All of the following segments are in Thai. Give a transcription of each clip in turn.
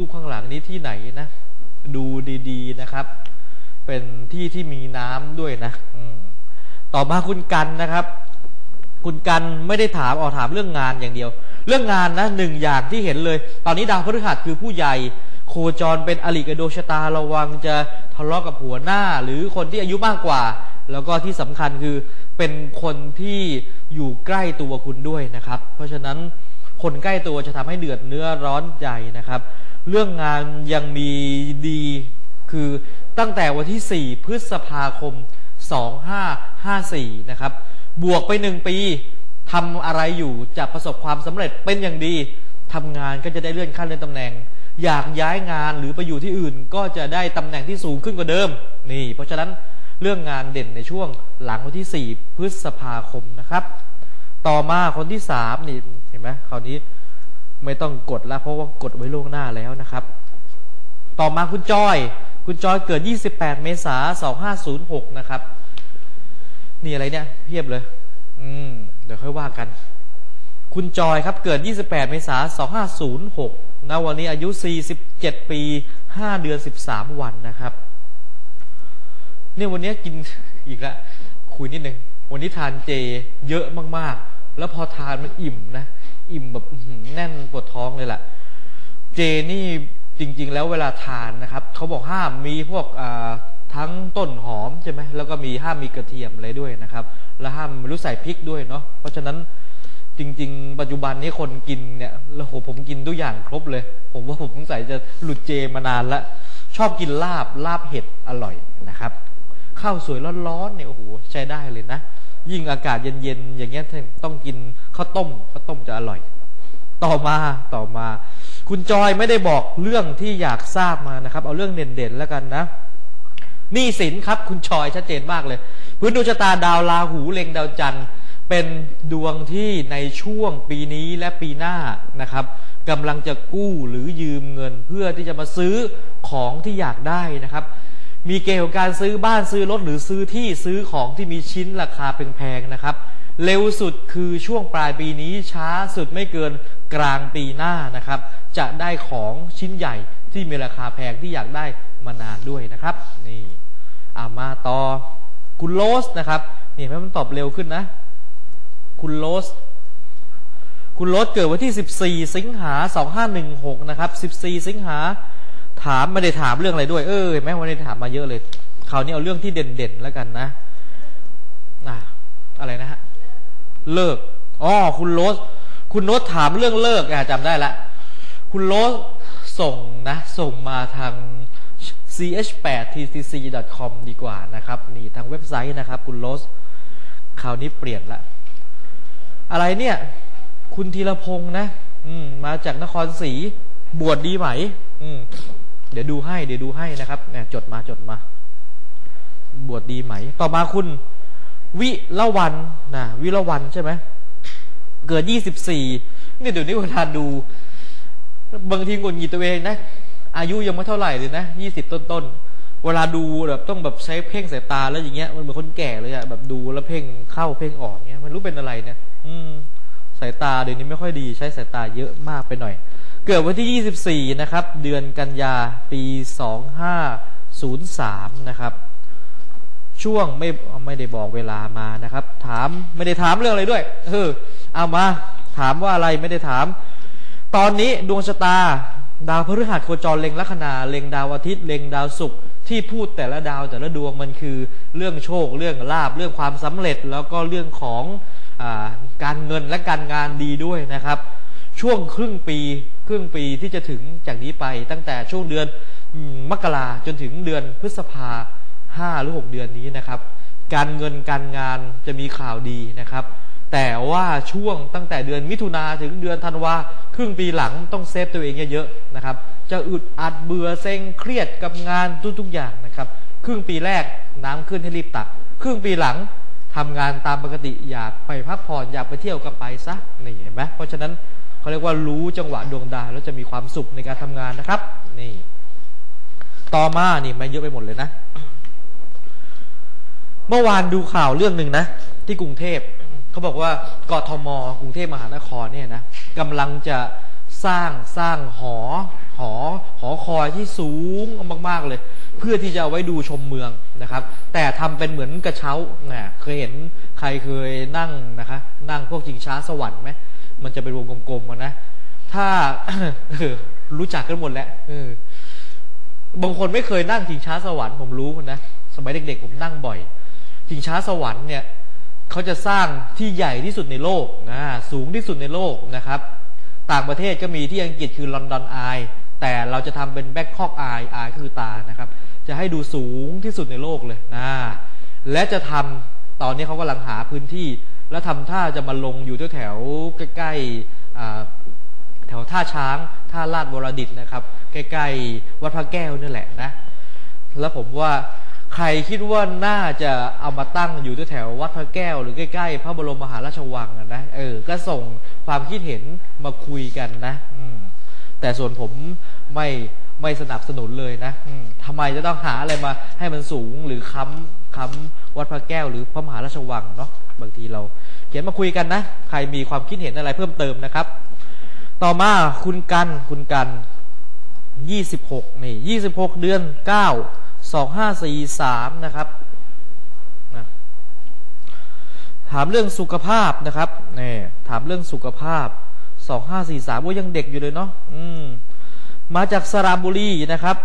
รูปข้างหลังนี้ที่ไหนนะ ดูดีๆนะครับ เป็นที่ที่มีน้ำด้วยนะอืต่อมาคุณกันนะครับ คุณกันไม่ได้ถามออกถามเรื่องงานอย่างเดียว เรื่องงานนะหนึ่งอย่างที่เห็นเลย ตอนนี้ดาวพฤหัสคือผู้ใหญ่ โคจรเป็นอลิกับดชตาระวังจะทะเลาะกับหัวหน้า หรือคนที่อายุมากกว่า แล้วก็ที่สำคัญคือเป็นคนที่อยู่ใกล้ตัวคุณด้วยนะครับ เพราะฉะนั้น คนใกล้ตัวจะทำให้เดือดเนื้อร้อนใจนะครับ เรื่องงานยังมีดีคือตั้งแต่วันที่ 4 พฤษภาคม 2554 นะครับ บวกไปหนึ่งปีทำอะไรอยู่จะประสบความสำเร็จเป็นอย่างดีทำงานก็จะได้เลื่อนขั้นเลื่อนตำแหน่ง อยากย้ายงานหรือไปอยู่ที่อื่นก็จะได้ตำแหน่งที่สูงขึ้นกว่าเดิม นี่ เพราะฉะนั้นเรื่องงานเด่นในช่วงหลังวันที่ 4 พฤษภาคมนะครับ ต่อมาคนที่3นี่เห็นไหมคราวนี้ไม่ต้องกดแล้ว เพราะว่ากดไว้ล่วงหน้าแล้วนะครับ ต่อมาคุณจอย คุณจอยเกิด 28 เมษายน 2506 นะครับ นี่อะไรเนี่ยเพียบเลย อืม เดี๋ยวค่อยว่ากัน คุณจอยครับเกิด 28 เมษายน 2506ณวันนี้อายุ 47 ปี 5 เดือน 13 วันนะครับเนี่ยวันนี้กินอีกล้วคุยนิดนึง วันนี้ทานเจเยอะมากๆ แล้วพอทานมันอิ่มนะ อิ่มแบบแน่นปวดท้องเลยแหละเจนี่จริง ๆ แล้วเวลาทานนะครับเขาบอกห้ามมีพวกทั้งต้นหอมใช่ไหมแล้วก็มีห้ามมีกระเทียมอะไรด้วยนะครับ แล้วห้ามไม่รู้ใส่พริกด้วยเนาะเพราะฉะนั้นจริง ๆ ปัจจุบันนี้คนกินเนี่ยแล้วโหผมกินทุกอย่างครบเลย ผมว่าผมสงสัยจะหลุดเจมานานละชอบกินลาบลาบเห็ดอร่อยนะครับข้าวสวยร้อนๆเนี่ยโอ้โหใช้ได้เลยนะ ยิ่งอากาศเย็นๆอย่างเงี้ยต้องกินข้าวต้มข้าวต้มจะอร่อย ต่อมาต่อมา คุณจอยไม่ได้บอกเรื่องที่อยากทราบมานะครับ เอาเรื่องเด่นๆแล้วกันนะนี้สินครับ คุณจอยชัดเจนมากเลย พื้นดวงชะตาดาวราหูเล็งดาวจันทร์เป็นดวงที่ในช่วงปีนี้และปีหน้านะครับกำลังจะกู้หรือยืมเงินเพื่อที่จะมาซื้อของที่อยากได้นะครับ มีเกณฑ์ของการซื้อบ้านซื้อรถหรือซื้อที่ซื้อของที่มีชิ้นราคาแพงๆนะครับ เร็วสุดคือช่วงปลายปีนี้ช้าสุดไม่เกินกลางปีหน้านะครับ จะได้ของชิ้นใหญ่ที่มีราคาแพงที่อยากได้มานานด้วยนะครับ นี่อามาต่อคุณโลสนะครับนี่แม่มันตอบเร็วขึ้นนะ คุณโลสคุณโรสเกิดวันที่ 14 สิงหา 2516 นะครับ 14 สิงหา ถามไม่ได้ถามเรื่องอะไรด้วย เออเห็นไหมวันนี้ถามมาเยอะเลยคราวนี้เอาเรื่องที่เด่นๆแล้วกันนะอะอะไรนะฮะเลิกอ๋อคุณโรสคุณโรสถามเรื่องเลิกอะจำได้ละ คุณโรสส่งนะ ส่งมาทาง ch8tcc.com ดีกว่านะครับ นี่ทางเว็บไซต์นะครับ คุณโรสคราวนี้เปลี่ยนละ อะไรเนี่ย คุณธีรพงษ์นะ อืม มาจากนครศรีบวชดีไหม อืม เดี๋ยวดูให้เดี๋ยวดูให้นะครับเนี่ยจดมาจดมา บวชดีไหม ต่อมาคุณ วิละวันนะวิละวันใช่ไหมเกิดยี่สิบสี่เนี่เดี๋ยวนี้เวลาดู บางทีงุนหงิดตัวเองนะ อายุยังไม่เท่าไหร่เลยนะยี่สิบต้นๆ เวลาดูแบบต้องแบบใช้เพ่งสายตาแล้วอย่างเงี้ยมันเหมือนคนแก่เลยอะแบบดูแล้วเพ่งเข้าเพ่งออกเงี้ย มันรู้เป็นอะไรเนี่ย อืม สายตาเดี๋ยวนี้ไม่ค่อยดีใช้สายตาเยอะมากไปหน่อย เกิดวันที่ 24 นะครับ เดือนกันยาปี 2503 นะครับ ช่วงไม่ไม่ได้บอกเวลามานะครับ ถามไม่ได้ถามเรื่องอะไรด้วย เออเอามา ถามว่าอะไรไม่ได้ถาม ตอนนี้ดวงชะตา ดาวพฤหัสโคจรเล็งลัคนาเล็งดาวอาทิตย์เล็งดาวศุกร์ที่พูดแต่ละดาวแต่ละดวงมันคือเรื่องโชคเรื่องลาบเรื่องความสำเร็จแล้วก็เรื่องของอการเงินและการงานดีด้วยนะครับ ช่วงครึ่งปี รึ่งปีที่จะถึงจากนี้ไปตั้งแต่ช่วงเดือนมกราจนถึงเดือนพฤษภาห้าหรือหกเดือนนี้นะครับ การเงินการงานจะมีข่าวดีนะครับ แต่ว่าช่วงตั้งแต่เดือนมิถุนาถึงเดือนธันวาครึ่งปีหลังต้องเซฟตัวเองเยอะๆนะครับ จะอึดอัดเบื่อเซ็งเครียดกับงานทุกๆอย่างนะครับ ครึ่งปีแรกน้ำขึ้นให้รีบตัก ครึ่งปีหลัง ทำงานตามปกติอยากไปพักผ่อนอยากไปเที่ยวก็ไปซะนี่เห็นไหมเพราะฉะนั้นเขาเรียกว่ารู้จังหวะดวงดาวแล้วจะมีความสุขในการทำงานนะครับ นี่ ต่อมานี่มาเยอะไปหมดเลยนะ เมื่อวานดูข่าวเรื่องหนึ่งนะ ที่กรุงเทพเขาบอกว่ากทมกรุงเทพมหานครเนี่ยนะกำลังจะสร้างสร้างหอ หอ หอหอคอยที่สูงมากๆเลย เพื่อที่จะเอาไว้ดูชมเมือง นะครับ แต่ทำเป็นเหมือนกระเช้าเนี่ยเคยเห็นใครเคยนั่งนะคะ นั่งพวกจิงช้าสวรรค์ไหมมันจะเป็นวงกลมๆนะถ้ารู้จักกันหมดแล้วออบางคนไม่เคยนั่งชิงช้าสวรรค์ผมรู้นะสมัยเด็กๆผมนั่งบ่อยชิงช้าสวรรค์เนี่ยเขาจะสร้างที่ใหญ่ที่สุดในโลกนะสูงที่สุดในโลกนะครับ ต่างประเทศก็มีที่อังกฤษคือลอนดอนไอ แต่เราจะทำเป็นแบ็คคอกไอไอคือตานะครับ จะให้ดูสูงที่สุดในโลกเลยนะและจะทำตอนนี้เขากำลังหาพื้นที่ แล้วทำท่าจะมาลงอยู่แถวใกล้ๆแถวท่าช้างท่าลาดวรดิตนะครับ ใกล้ๆวัดพระแก้วนี่แหละนะ แล้วผมว่าใครคิดว่าน่าจะเอามาตั้งอยู่แถววัดพระแก้ว หรือใกล้ๆพระบรมมหาราชวังนะเออ ก็ส่งความคิดเห็นมาคุยกันนะ อืม แต่ส่วนผมไม่ไม่สนับสนุนเลยนะทำไมจะต้องหาอะไรมาให้มันสูงหรือค้ำค้ำวัดพระแก้วหรือพระมหาราชวังเนาะบางทีเรา เขียนมาคุยกันนะ ใครมีความคิดเห็นอะไรเพิ่มเติมนะครับ ต่อมาคุณกันคุณกันยี่สิบหกนี่ยี่สิบหกเดือนเก้าสองห้าสี่สามนะครับถามเรื่องสุขภาพนะครับนี่ถามเรื่องสุขภาพ สองห้าสี่สามว่ายังเด็กอยู่เลยเนาะอืม มาจากสระบุรีนะครับ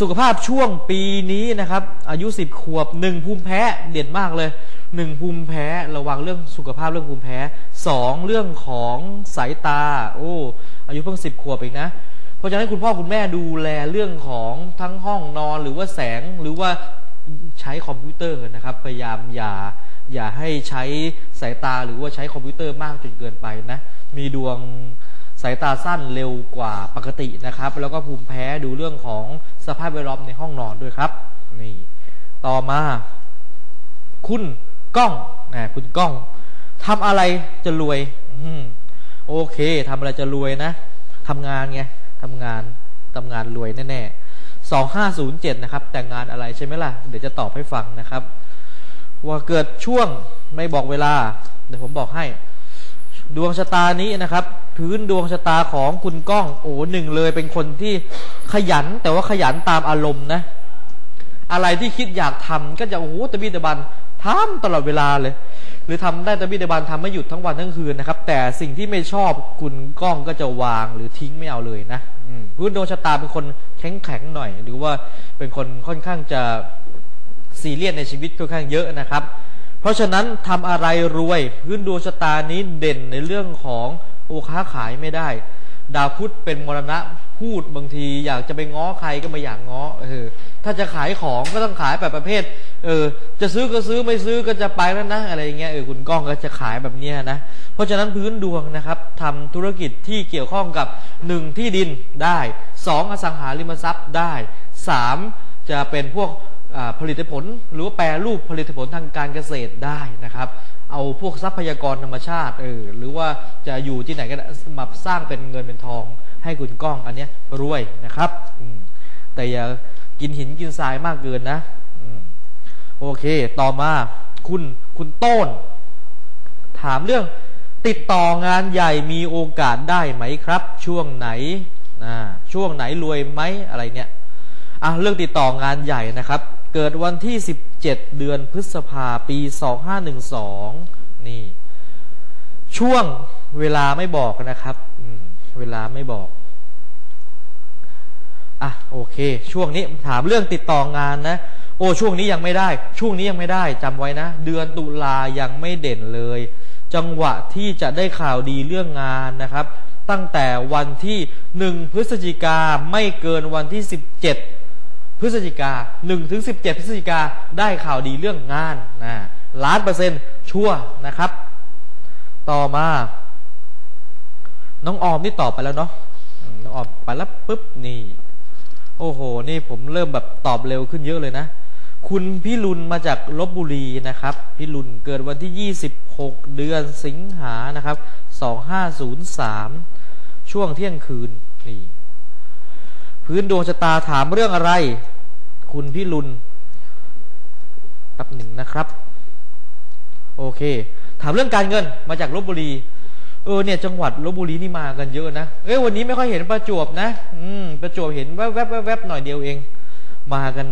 สุขภาพช่วงปีนี้นะครับ อายุสิบขวบหนึ่งภูมิแพ้เด่นมากเลยหนึ่งภูมิแพ้ระวังเรื่องสุขภาพเรื่องภูมิแพ้สองเรื่องของสายตา โอ้อายุเพิ่งสิบขวบเองนะเพราะฉะนั้นคุณพ่อคุณแม่ดูแลเรื่องของทั้งห้องนอนหรือว่าแสงหรือว่าใช้คอมพิวเตอร์นะครับ พยายามอย่า อย่าให้ใช้สายตาหรือว่าใช้คอมพิวเตอร์มากจนเกินไปนะ มีดวงสายตาสั้นเร็วกว่าปกตินะครับ แล้วก็ภูมิแพ้ดูเรื่องของสภาพแวดล้อมในห้องนอนด้วยครับ นี่ ต่อมา คุณก้องนะคุณก้องทำอะไรจะรวยอโอเคทำอะไรจะรวยนะทำงานไงทำงานทำงานรวยแน่ๆสองห้าศูนย์เจ็ดนะครับ แต่งงานอะไรใช่ไหมล่ะ เดี๋ยวจะตอบให้ฟังนะครับ ว่าเกิดช่วงไม่บอกเวลา เดี๋ยวผมบอกให้ ดวงชะตานี้นะครับ พื้นดวงชะตาของคุณก้อง โอ้หนึ่งเลยเป็นคนที่ขยันแต่ว่าขยันตามอารมณ์นะ อะไรที่คิดอยากทำก็จะโอ้โหตะบี้ตะบันทำตลอดเวลาเลย หรือทำได้ตะบี้ตะบันทำไม่หยุดทั้งวันทั้งคืนนะครับ แต่สิ่งที่ไม่ชอบคุณก้องก็จะวางหรือทิ้งไม่เอาเลยนะพื้นดวงชะตาเป็นคนแข็งแข็งหน่อย หรือว่าเป็นคนค่อนข้างจะ ซีเรียสในชีวิตค่อนข้างเยอะนะครับ เพราะฉะนั้นทำอะไรรวย พื้นดวงชะตานี้เด่นในเรื่องของโอค้าขายไม่ได้ ดาวพุธเป็นมรณะพูดบางทีอยากจะไปง้อใครก็ไม่อยากง้อเออถ้าจะขายของก็ต้องขายแบบประเภท เออ จะซื้อก็ซื้อไม่ซื้อก็จะไปแล้วนะอะไรเงี้ยเออคุณก้องก็จะขายแบบเนี้ยนะ เพราะฉะนั้นพื้นดวงนะครับทำธุรกิจที่เกี่ยวข้องกับหนึ่งที่ดินได้สองอสังหาริมทรัพย์ได้สามจะเป็นพวก ผลิตผล หรือว่าแปรรูปผลิตผลทางการเกษตรได้นะครับ เอาพวกทรัพยากรธรรมชาติเออหรือว่าจะอยู่ที่ไหนก็มาสร้างเป็นเงินเป็นทอง ให้คุณก้องอันนี้รวยนะครับแต่อย่ากินหินกินทรายมากเกินนะโอเค ต่อมาคุณคุณโต้น ถามเรื่องติดต่องานใหญ่มีโอกาสได้ไหมครับ ช่วงไหนนะช่วงไหนรวยไหมอะไรเนี่ยอะเรื่องติดต่องานใหญ่นะครับ กิดวันที่ 17 เดือนพฤษภาปี 2512 นี่ ช่วงเวลาไม่บอกนะครับเวลาไม่บอก อะโอเค ช่วงนี้ถามเรื่องติดต่องานนะ โอ้ช่วงนี้ยังไม่ได้ ช่วงนี้ยังไม่ได้จำไว้นะ เดือนตุลายังไม่เด่นเลย จังหวะที่จะได้ข่าวดีเรื่องงานนะครับ ตั้งแต่วันที่หนึ่งพฤศจิกาไม่เกินวันที่สิบเจ็ด พฤศจิกาหนึ่งถึงสิบเจ็ดพฤศจิกาได้ข่าวดีเรื่องงานนะล้านเปอร์เซ็นต์ชัวนะครับ ต่อมา น้องออมนี่ตอบไปแล้วเนาะน้องออมไปแล้วปุ๊บนี่ โอ้โห นี่ผมเริ่มแบบตอบเร็วขึ้นเยอะเลยนะ คุณพี่ลุนมาจากลบบุรีนะครับ พี่ลุนเกิดวันที่ 26 เดือนสิงหานะครับ 2503 ช่วงเที่ยงคืนนี่พื้นดวงชะตาถามเรื่องอะไร คุณพี่ลุนแป๊บหนึ่งนะครับ โอเค ถามเรื่องการเงินมาจากลบบุรี เออเนี่ย จังหวัดลบบุรีนี่มากันเยอะนะเอ้ยวันนี้ไม่ค่อยเห็นประจวบนะ อืม ประจวบเห็นแวบแวบแวบแวบหน่อยเดียวเอง มากัน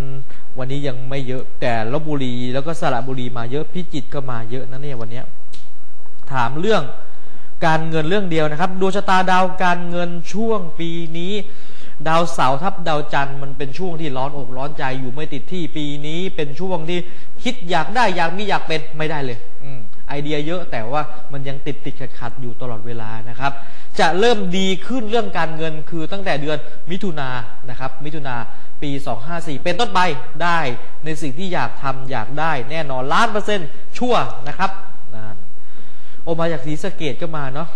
วันนี้ยังไม่เยอะ แต่ลบบุรีแล้วก็สระบุรีมาเยอะพิจิตรก็มาเยอะนะเนี่ยวันเนี้ย ถามเรื่องการเงินเรื่องเดียวนะครับดวงชะตาดาวการเงินช่วงปีนี้ ดาวเสาร์ทับดาวจันทร์มันเป็นช่วงที่ร้อนอกร้อนใจอยู่ไม่ติดที่ปีนี้เป็นช่วงที่คิดอยากได้อยากมีอยากเป็นไม่ได้เลยอืมไอเดียเยอะแต่ว่ามันยังติดติดขัดขัดๆอยู่ตลอดเวลานะครับ จะเริ่มดีขึ้นเรื่องการเงินคือตั้งแต่เดือนมิถุนายนนะครับ มิถุนาปี 254 เป็นต้นไปได้ในสิ่งที่อยากทำอยากได้แน่นอนล้านเปอร์เซ็นต์ชั่วนะครับนานโอมาจากสีสะเกตก็มาเนาะ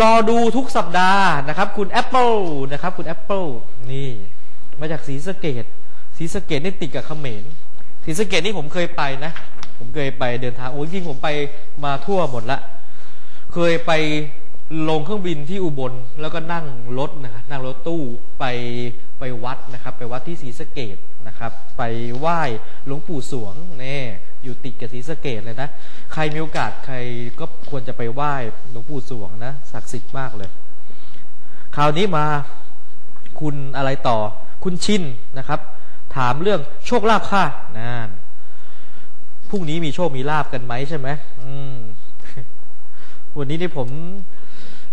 รอดูทุกสัปดาห์นะครับ คุณ Apple นะครับ คุณ Apple นี่ มาจากสีสเกตสีสเกตนี่ติดกับเขมรสีสเกตนี่ผมเคยไปนะ ผมเคยไปเดินทางโอ้ยจริงผมไปมาทั่วหมดละ เคยไปลงเครื่องบินที่อุบลแล้วก็นั่งรถนะนั่งรถตู้ไปไปวัดนะครับ ไปวัดที่ศรีสะเกดนะครับ ไปไหว้หลวงปู่สวงเนี่ย อยู่ติดกับศรีสะเกดเลยนะ ใครมีโอกาสใครก็ควรจะไปไหว้หลวงปู่สวงนะศักดิ์สิทธิ์มากเลย คราวนี้มาคุณอะไรต่อ คุณชินนะครับ ถามเรื่องโชคลาภค่ะนะพรุ่งนี้มีโชคมีลาบกันไหมใช่ไหมอืมวันนี้นี่ผม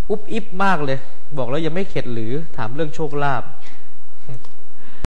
อุบอิบมากเลย บอกแล้วยังไม่เข็ดหรือถามเรื่องโชคลาภ